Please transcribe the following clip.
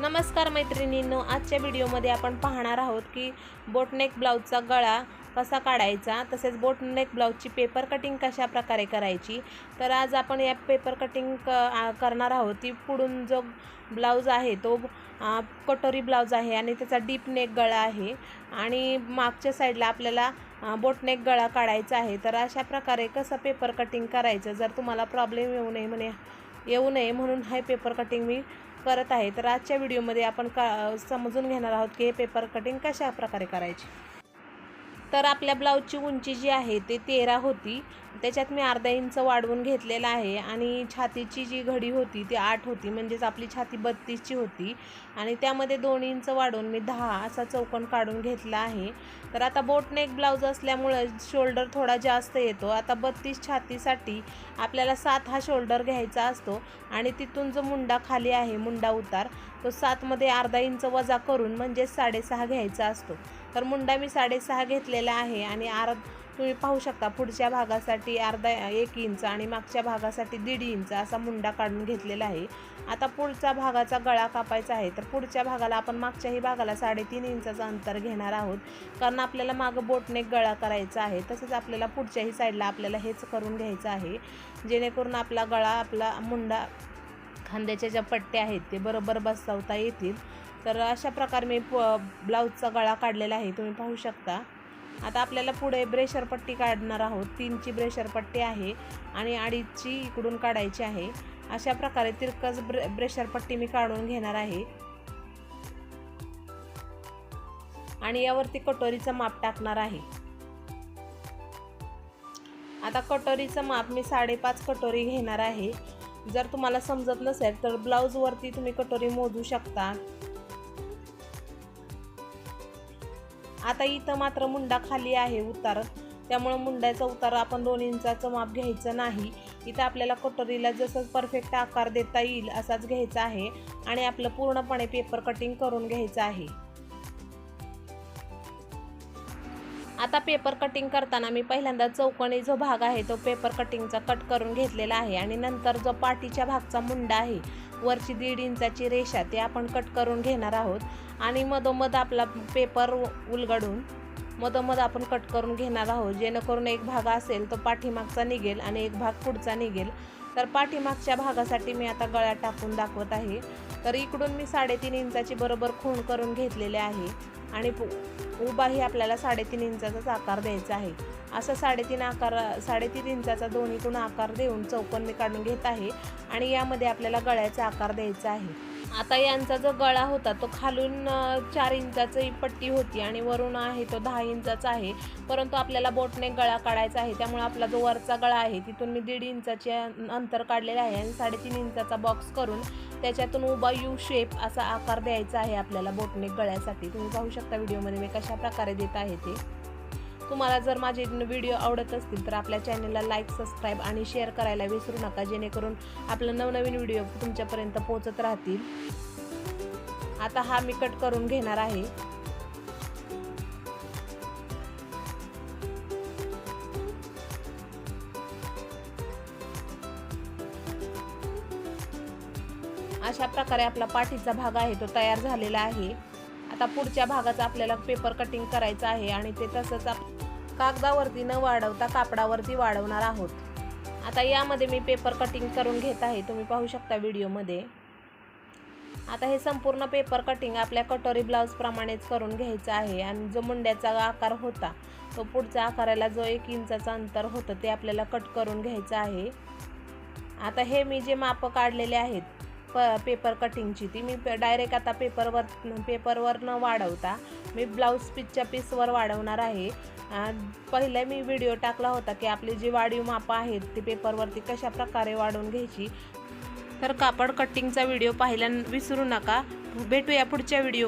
नमस्कार मैत्रिणींनो आजच्या व्हिडिओमध्ये आपण पाहणार आहोत की बोटनेक ब्लाऊजचा गळा कसा काढायचा तसेच बोटनेक ब्लाऊजची पेपर कटिंग कशा प्रकारे करायची तर आज आपण या पेपर कटिंग क करणार आहोत. ती पुढून जो ब्लाऊज आहे तो कटोरी ब्लाऊज आहे आणि त्याचा डीप नेक गळा आहे आणि मागच्या साईडला आपल्याला बोटनेक गळा काढायचा आहे. तर अशा प्रकारे कसं पेपर कटिंग करायचं जर तुम्हाला प्रॉब्लेम येऊ नये म्हणे येऊ नये म्हणून हे पेपर कटिंग मी करत आहे. तर आजच्या व्हिडिओमध्ये आपण का समजून घेणार आहोत की हे पेपर कटिंग कशा प्रकारे करायची. तर आपल्या ब्लाऊजची उंची जी आहे ते तेरा होती. त्याच्यात मी अर्धा इंच वाढवून घेतलेला आहे आणि छातीची जी घडी होती ती आठ होती. म्हणजेच आपली छाती बत्तीसची होती आणि त्यामध्ये दोन इंच वाढवून मी दहा असा चौकोन काढून घेतला आहे. तर आता बोटनेक ब्लाऊज असल्यामुळं शोल्डर थोडा जास्त येतो. आता बत्तीस छातीसाठी आपल्याला सात हा शोल्डर घ्यायचा असतो आणि तिथून जो मुंडा खाली आहे मुंडा उतार तो सातमध्ये अर्धा इंच वजा करून म्हणजेच साडेसहा घ्यायचा असतो. तर मुंडा मी साडेसहा घेतलेला आहे आणि आर तुम्ही पाहू शकता पुढच्या भागासाठी अर्धा एक इंच आणि मागच्या भागासाठी दीड इंच असा मुंडा काढून घेतलेला आहे. आता पुढच्या भागाचा गळा कापायचा आहे. तर पुढच्या भागाला आपण मागच्याही भागाला साडेतीन इंचाचं अंतर घेणार आहोत. कारण आपल्याला मागं बोटने गळा करायचा आहे. तसंच आपल्याला पुढच्याही साईडला आपल्याला हेच करून घ्यायचं आहे. जेणेकरून आपला गळा आपला मुंडा खांद्याच्या ज्या पट्ट्या आहेत ते बरोबर बसवता येतील. तर अशा प्रकारे मी प ब्लाऊजचा गळा काढलेला आहे तुम्ही पाहू शकता. आता आपल्याला पुढे ब्रेशर पट्टी काढणार आहोत. तीनची ब्रेशर पट्टी आहे आणि अडीचची इकडून काढायची आहे. अशा प्रकारे तिरकस ब्रे ब्रेशर पट्टी मी काढून घेणार आहे. आणि यावरती कटोरीचं माप टाकणार आहे. आता कटोरीचं माप मी साडेपाच कटोरी घेणार आहे. जर तुम्हाला समजत नसेल तर ब्लाऊजवरती तुम्ही कटोरी मोजू शकता. आता इथं मात्र मुंडा खाली आहे उतार. त्यामुळं मुंड्याचा उतार आपण दोन इंचाचं माप घ्यायचं नाही. इथं आपल्याला कटोरीला जसं परफेक्ट आकार देता येईल असाच घ्यायचा आहे. आणि आपलं पूर्णपणे पेपर कटिंग करून घ्यायचं आहे. आता पेपर कटिंग करताना मी पहिल्यांदा चौकोनी जो भाग आहे तो पेपर कटिंगचा कट करून घेतलेला आहे आणि नंतर जो पाठीच्या भागचा मुंडा आहे वरची दीड इंचाची रेषा ते आपण कट करून घेणार आहोत. आणि मधोमध आपला पेपर उलगडून मधोमध आपण कट करून घेणार आहोत. जेणेकरून एक भाग असेल तो पाठीमागचा निघेल आणि एक भाग पुढचा निघेल. तर पाठीमागच्या भागासाठी मी आता गळ्यात टाकून दाखवत आहे. तर इकडून मी साडेतीन इंचाची बरोबर खूण करून घेतलेले आहे. आणि पु- उभाही आपल्याला साडेतीन इंचाचाच आकार द्यायचा आहे. असं साडेतीन आकार साडेतीन इंचाचा दोन्हीकडून आकार देऊन चौकोन मी काढून घेत आहे आणि यामध्ये आपल्याला गळ्याचा आकार द्यायचा आहे. आता यांचा जो गळा होता तो खालून चार इंचाची पट्टी होती आणि वरून आहे तो दहा इंचाचा आहे. परंतु आपल्याला बोटने गळा काढायचा आहे त्यामुळे आपला जो वरचा गळा आहे तिथून मी दीड इंचाचे अंतर काढलेले आहे आणि साडेतीन इंचाचा बॉक्स करून त्याच्यातून उभा यू शेप असा आकार द्यायचा आहे आपल्याला बोटने गळ्यासाठी. तुम्ही पाहू शकता व्हिडिओमध्ये मी कशा प्रकारे देत आहे ते. तुम्हाला जर माझे व्हिडिओ आवडत असतील तर आपल्या चॅनलला लाईक सबस्क्राईब आणि शेअर करायला विसरू नका जेणेकरून आपलं नवनवीन व्हिडिओ तुमच्यापर्यंत पोहोचत राहतील. आता हा मी कट करून घेणार आहे. अशा प्रकारे आपला पाठीचा भाग आहे तो तयार झालेला आहे. आता पुढच्या भागाचा आपल्याला पेपर कटिंग करायचं आहे आणि ते तसंच आप कागदावरती न वाढवता कापडावरती वाढवणार आहोत. आता यामध्ये मी पेपर कटिंग करून घेत आहे. तुम्ही पाहू शकता व्हिडिओमध्ये. आता हे संपूर्ण पेपर कटिंग आपल्या कटोरी ब्लाऊजप्रमाणेच करून घ्यायचं आहे आणि जो मुंड्याचा आकार होता तो पुढच्या आकाराला जो एक इंचाचं अंतर होतं ते आपल्याला कट करून घ्यायचं आहे. आता हे मी जे मापं काढलेले आहेत प पेपर कटिंगची ती. मी डायरेक्ट आता पेपरवर पेपरवर न वाढवता. मी ब्लाऊज पीसच्या पीसवर वाढवणार आहे. पहिले मी व्हिडिओ टाकला होता की आपली जी वाढीव मापं आहेत ती पेपरवरती कशा प्रकारे वाढवून घ्यायची. तर कापड कटिंगचा व्हिडिओ पाहिल्या विसरू नका. भेटूया पुढच्या व्हिडिओ